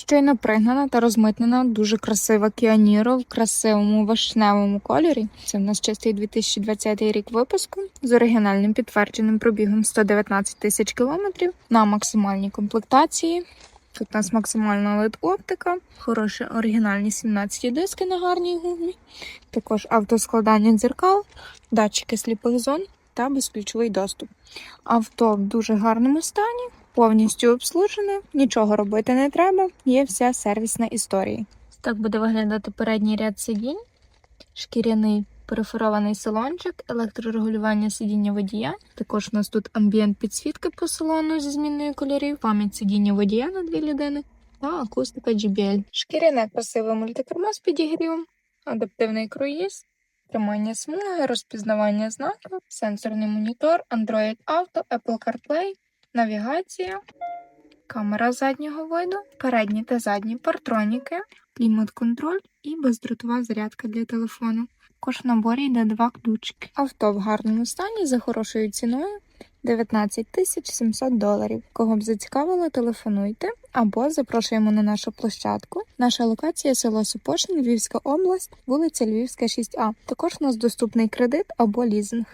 Щойно пригнана та розмитнена дуже красива Niro в красивому вишневому кольорі. Це в нас чистий 2020 рік випуску з оригінальним підтвердженим пробігом 119 тисяч кілометрів на максимальній комплектації. Тут у нас максимальна led оптика, хороші оригінальні 17 диски на гарній гумі, також автоскладання дзеркал, датчики сліпих зон та безключовий доступ. Авто в дуже гарному стані, повністю обслужене, нічого робити не треба, є вся сервісна історія. Так буде виглядати передній ряд сидінь, шкіряний перефорований салончик, електрорегулювання сидіння водія. Також у нас тут амбієнт підсвітки по салону зі зміною кольорів, пам'ять сидіння водія на дві людини та акустика JBL. Шкіряне красиве мультикермо з підігрівом, адаптивний круїз, тримання смуги, розпізнавання знаків, сенсорний монітор, Android Auto, Apple CarPlay, навігація, камера заднього виду, передні та задні партроніки, клімат-контроль і бездротова зарядка для телефону. Також в наборі йде два ключики. Авто в гарному стані за хорошою ціною 19 тисяч 700 доларів. Кого б зацікавило, телефонуйте або запрошуємо на нашу площадку. Наша локація село Сопошин, Львівська область, вулиця Львівська, 6А. Також у нас доступний кредит або лізинг.